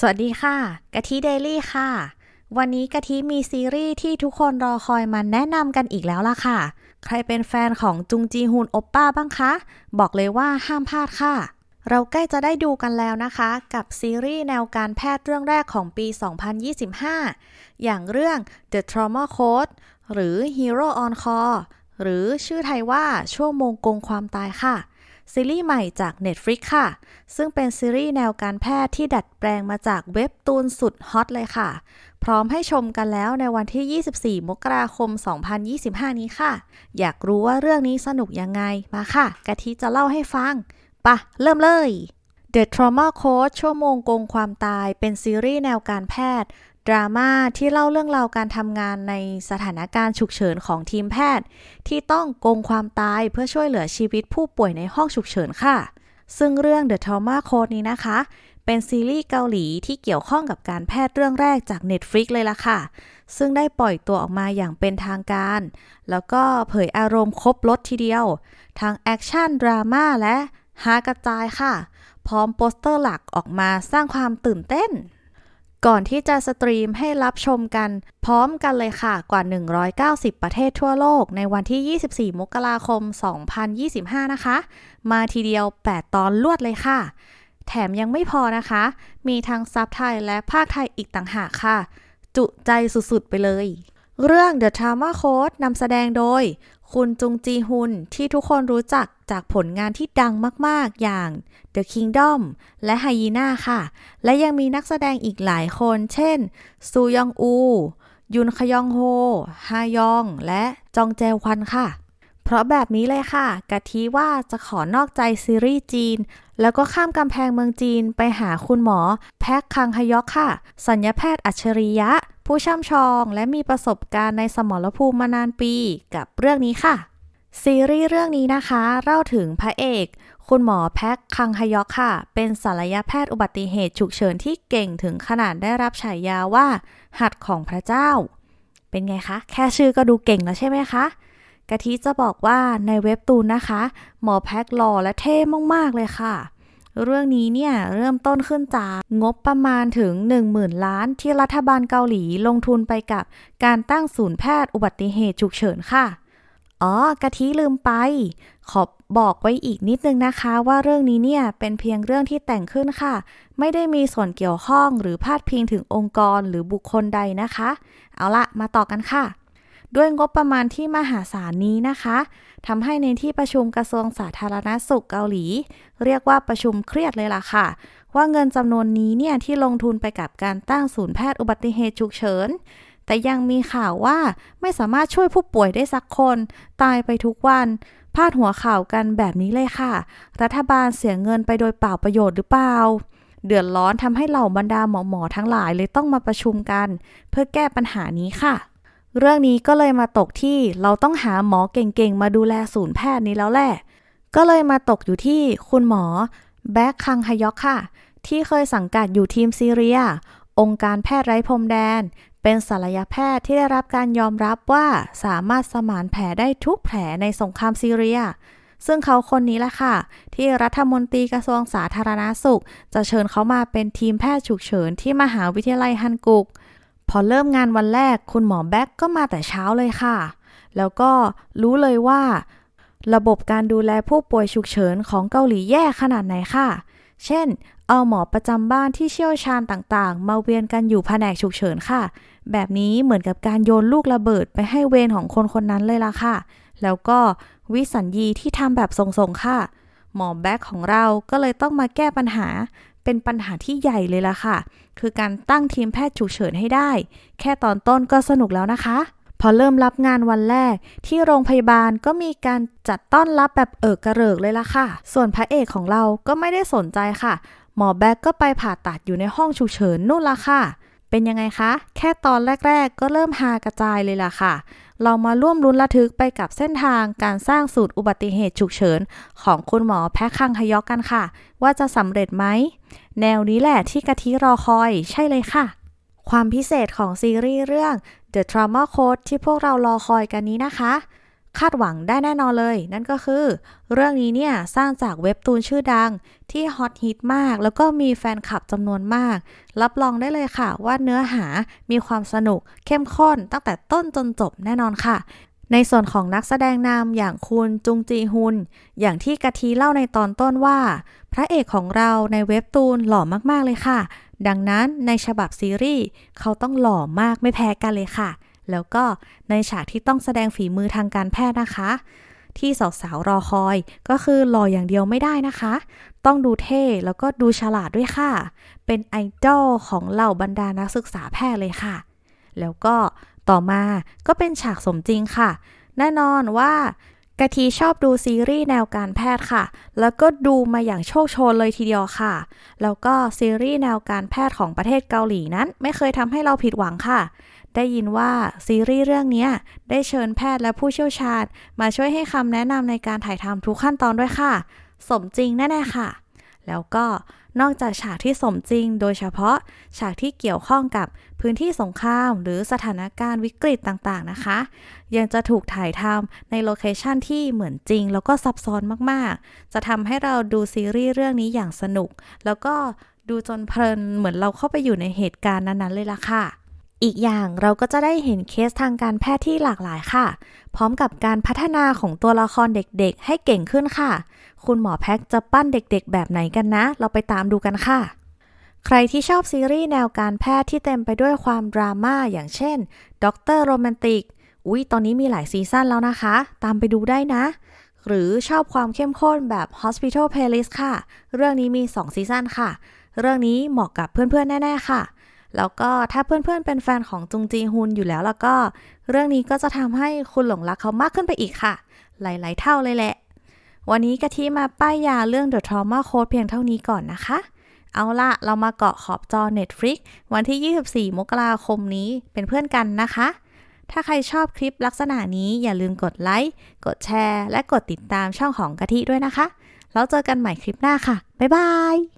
สวัสดีค่ะ กะทิเดลี่ค่ะ วันนี้กะทิมีซีรีส์ที่ทุกคนรอคอยมาแนะนำกันอีกแล้วล่ะค่ะ ใครเป็นแฟนของจุงจีฮุนโอปป้าบ้างคะ บอกเลยว่าห้ามพลาดค่ะ เราใกล้จะได้ดูกันแล้วนะคะ กับซีรีส์แนวการแพทย์เรื่องแรกของปี 2025 อย่างเรื่อง The Trauma Code หรือ Hero on Call หรือชื่อไทยว่าชั่วโมงกงความตายค่ะ ซีรีส์ใหม่จาก Netflix ค่ะ ซึ่งเป็นซีรีส์แนวการแพทย์ที่ดัดแปลงมาจากเว็บตูนสุดฮอตเลยค่ะ พร้อมให้ชมกันแล้วในวันที่ 24 มกราคม 2025 นี้ค่ะ อยากรู้ว่าเรื่องนี้สนุกยังไง มาค่ะ กะทิจะเล่าให้ฟังปะเริ่มเลย The Trauma Code ชั่วโมงโกงความตายเป็นซีรีส์แนวการแพทย์ ดราม่าที่เล่าเรื่องราวการทำงานในสถานการณ์ฉุกเฉินของทีมแพทย์ ที่ต้องโกงความตายเพื่อช่วยเหลือชีวิตผู้ป่วยในห้องฉุกเฉินค่ะ ซึ่งเรื่อง The Trauma Code นี้นะคะ เป็นซีรีส์เกาหลีที่เกี่ยวข้องกับการแพทย์เรื่องแรกจาก Netflix เลยล่ะค่ะ ซึ่งได้ปล่อยตัวออกมาอย่างเป็นทางการ แล้วก็เผยอารมณ์ครบรถทีเดียว ทั้งแอคชั่นดราม่าและฮากระจายค่ะ พร้อมโปสเตอร์หลักออกมาสร้างความตื่นเต้น ก่อนที่จะสตรีมให้รับชมกัน พร้อมกันเลยค่ะกว่า 190 ประเทศทั่วโลก ในวันที่ 24 มกราคม 2025 นะคะ มาทีเดียว 8 ตอนลวดเลยค่ะ แถมยังไม่พอนะคะ มีทั้งซับไทยและภาคไทยอีกต่างหากค่ะ จุใจสุดๆไปเลย เรื่อง The Trauma Code นำแสดงโดย คุณจุงจีฮุนที่ทุกคนรู้จักจากผลงานที่ดังมาก ๆ อย่าง The Kingdom และ Hyena ค่ะ และยังมีนักแสดงอีกหลายคน เช่น ซูยองอู ยุนขยองโฮ ฮายอง และจองแจวควันค่ะ เพราะแบบนี้เลยค่ะ กะทิว่าจะขอนอกใจซีรีส์จีน แล้วก็ข้ามกำแพงเมืองจีนไปหาคุณหมอ แพ็คคังฮยอกค่ะ สัญญาแพทย์อัจฉริยะ ผู้ช่ำชอง และมีประสบการณ์ในสมรภูมิมานานปีกับเรื่องนี้ค่ะ ซีรีส์เรื่องนี้นะคะ เล่าถึงพระเอก คุณหมอแพ็คคังฮยอกค่ะ เป็นศัลยแพทย์อุบัติเหตุฉุกเฉินที่เก่งถึงขนาดได้รับฉายาว่า หัดของพระเจ้า เป็นไงคะ แค่ชื่อก็ดูเก่งแล้วใช่ไหมคะ กะทิจะบอกว่าในเว็บตูนนะคะ หมอแพ็คหล่อและเท่มากๆเลยค่ะ เรื่องนี้เนี่ยเริ่มต้นขึ้นจากงบประมาณถึง 10,000 ล้านที่รัฐบาลเกาหลีลงทุนไปกับการตั้งศูนย์แพทย์อุบัติเหตุฉุกเฉินค่ะ อ๋อกะทิลืมไป ขอบอกไว้อีกนิดนึงนะคะ ว่าเรื่องนี้เนี่ยเป็นเพียงเรื่องที่แต่งขึ้นค่ะ ไม่ได้มีส่วนเกี่ยวข้องหรือพาดพิงถึงองค์กรหรือบุคคลใดนะคะ เอาละมาต่อกันค่ะ ด้วยงบประมาณที่มหาศาลนี้นะคะทำให้ในที่ประชุมกระทรวงสาธารณสุขเกาหลี เรียกว่าประชุมเครียดเลยล่ะค่ะ ว่าเงินจำนวนนี้เนี่ยที่ลงทุนไปกับการตั้งศูนย์แพทย์อุบัติเหตุฉุกเฉินแต่ยังมีข่าวว่าไม่สามารถช่วยผู้ป่วยได้สักคน ตายไปทุกวันพาดหัวข่าวกันแบบนี้เลยค่ะ รัฐบาลเสียเงินไปโดยเปล่าประโยชน์หรือเปล่า เดือดร้อนทำให้เหล่าบรรดาหมอๆทั้งหลายเลยต้องมาประชุมกัน เพื่อแก้ปัญหานี้ค่ะ เรื่องนี้ก็เลยมาตกที่เราต้องหาหมอเก่งๆ มาดูแลศูนย์แพทย์นี้แล้วแหละ ก็เลยมาตกอยู่ที่คุณหมอแบ็คคังฮยอกค่ะ ที่เคยสังกัดอยู่ทีมซีเรีย องค์การแพทย์ไร้พรมแดน เป็นศัลยแพทย์ที่ได้รับการยอมรับว่าสามารถสมานแผลได้ทุกแผลในสงครามซีเรีย ซึ่งเขาคนนี้แหละค่ะ ที่รัฐมนตรีกระทรวงสาธารณาสุข จะเชิญเขามาเป็นทีมแพทย์ฉุกเฉินที่มหาวิทยาลัยฮันกุก พอเริ่มงานวันแรกคุณหมอแบ็กก็มาแต่เช้าเลยค่ะ แล้วก็รู้เลยว่า ระบบการดูแลผู้ป่วยฉุกเฉินของเกาหลีแย่ขนาดไหนค่ะ เช่น เอาหมอประจำบ้านที่เชี่ยวชาญต่างๆ มาเวียนกันอยู่แผนกฉุกเฉินค่ะ แบบนี้เหมือนกับการโยนลูกระเบิดไปให้เวรของคนคนนั้นเลยล่ะค่ะ แล้วก็วิสัญญีที่ทำแบบส่งๆค่ะ หมอแบ็กของเราก็เลยต้องมาแก้ปัญหา เป็นปัญหาที่ใหญ่เลยล่ะค่ะ คือการตั้งทีมแพทย์ฉุกเฉินให้ได้ แค่ตอนต้นก็สนุกแล้วนะคะ พอเริ่มรับงานวันแรก ที่โรงพยาบาลก็มีการจัดต้อนรับแบบเอิกกระเริกเลยล่ะค่ะ ส่วนพระเอกของเราก็ไม่ได้สนใจค่ะ หมอแบ็กก็ไปผ่าตัดอยู่ในห้องฉุกเฉินนู่นละค่ะ เป็นยังไงคะ แค่ตอนแรก ๆ ก็เริ่มฮากระจายเลยล่ะค่ะ เรามาร่วมลุ้นระทึกไปกับเส้นทางการสร้างสูตรอุบัติเหตุฉุกเฉิน ของคุณหมอแพคคังฮยอกกันค่ะ ว่าจะสำเร็จไหม แนวนี้แหละที่กะทิรอคอยใช่เลยค่ะ ความพิเศษของซีรีส์เรื่อง The Trauma Code ที่พวกเรารอคอยกันนี้นะคะ คาดหวังได้แน่นอนเลย นั่นก็คือ เรื่องนี้เนี่ย สร้างจากเว็บตูนชื่อดังที่ฮอตฮิตมาก แล้วก็มีแฟนคลับจำนวนมาก รับรองได้เลยค่ะ ว่าเนื้อหามีความสนุกเข้มข้นตั้งแต่ต้นจนจบแน่นอนค่ะในส่วนของนักแสดงนำอย่างคุณจุงจีฮุน อย่างที่กะทิเล่าในตอนต้นว่า พระเอกของเราในเว็บตูนหล่อมากๆเลยค่ะ ดังนั้นในฉบับซีรีส์เขาต้องหล่อมากไม่แพ้กันเลยค่ะ แล้วก็ในฉากที่ต้องแสดงฝีมือทางการแพทย์นะคะ ที่สาวๆรอคอยก็คือหล่ออย่างเดียวไม่ได้นะคะ ต้องดูเท่แล้วก็ดูฉลาดด้วยค่ะ เป็นไอดอลของเหล่าบรรดานักศึกษาแพทย์เลยค่ะ แล้วก็ต่อมาก็เป็นฉากสมจริงค่ะ แน่นอนว่า กะทิชอบดูซีรีส์แนวการแพทย์ค่ะ แล้วก็ดูมาอย่างโชคโชนเลยทีเดียวค่ะ แล้วก็ซีรีส์แนวการแพทย์ของประเทศเกาหลีนั้น ไม่เคยทำให้เราผิดหวังค่ะ ได้ยินว่าซีรีส์เรื่องนี้ได้เชิญแพทย์และผู้เชี่ยวชาญ มาช่วยให้คำแนะนำในการถ่ายทำทุกขั้นตอนด้วยค่ะ สมจริงแน่ๆค่ะ แล้วก็นอกจากฉากที่สมจริง โดยเฉพาะฉากที่เกี่ยวข้องกับพื้นที่สงคราม หรือสถานการณ์วิกฤตต่างๆนะคะ ยังจะถูกถ่ายทำในโลเคชันที่เหมือนจริง แล้วก็ซับซ้อนมากๆ จะทำให้เราดูซีรีส์เรื่องนี้อย่างสนุก แล้วก็ดูจนเพลินเหมือนเราเข้าไปอยู่ในเหตุการณ์นั้นๆเลยล่ะค่ะ อีกอย่างเราก็จะได้เห็นเคสทางการแพทย์ที่หลากหลายค่ะ พร้อมกับการพัฒนาของตัวละครเด็กๆ ให้เก่งขึ้นค่ะ คุณหมอแพ็กจะปั้นเด็กๆ แบบไหนกันนะ เราไปตามดูกันค่ะ ใครที่ชอบซีรีส์แนวการแพทย์ที่เต็มไปด้วยความดราม่าอย่างเช่นด็อกเตอร์โรแมนติกอุ๊ยตอนนี้มีหลายซีซั่นแล้วนะคะ ตามไปดูได้นะ หรือชอบความเข้มข้นแบบ Hospital Playlist ค่ะ เรื่องนี้มี 2 ซีซั่นค่ะ เรื่องนี้เหมาะกับเพื่อนๆ แน่ ๆ ค่ะ แล้วก็ถ้าเพื่อนๆเป็นแฟนของจุงจีฮุนอยู่แล้วแล้วก็ เรื่องนี้ก็จะทำให้คุณหลงรักเขามากขึ้นไปอีกค่ะ หลายๆ เท่าเลยแหละ วันนี้กะทิมาป้ายยาเรื่อง The Trauma Code เพียงเท่านี้ก่อนนะคะ เอาละเรามาเกาะขอบจอ Netflix วันที่ 24 มกราคมนี้เป็นเพื่อนกันนะคะ ถ้าใครชอบคลิปลักษณะนี้อย่าลืมกดไลค์ กดแชร์ และกดติดตามช่องของกะทิด้วยนะคะ แล้วเจอกันใหม่คลิปหน้าค่ะ บ๊ายบาย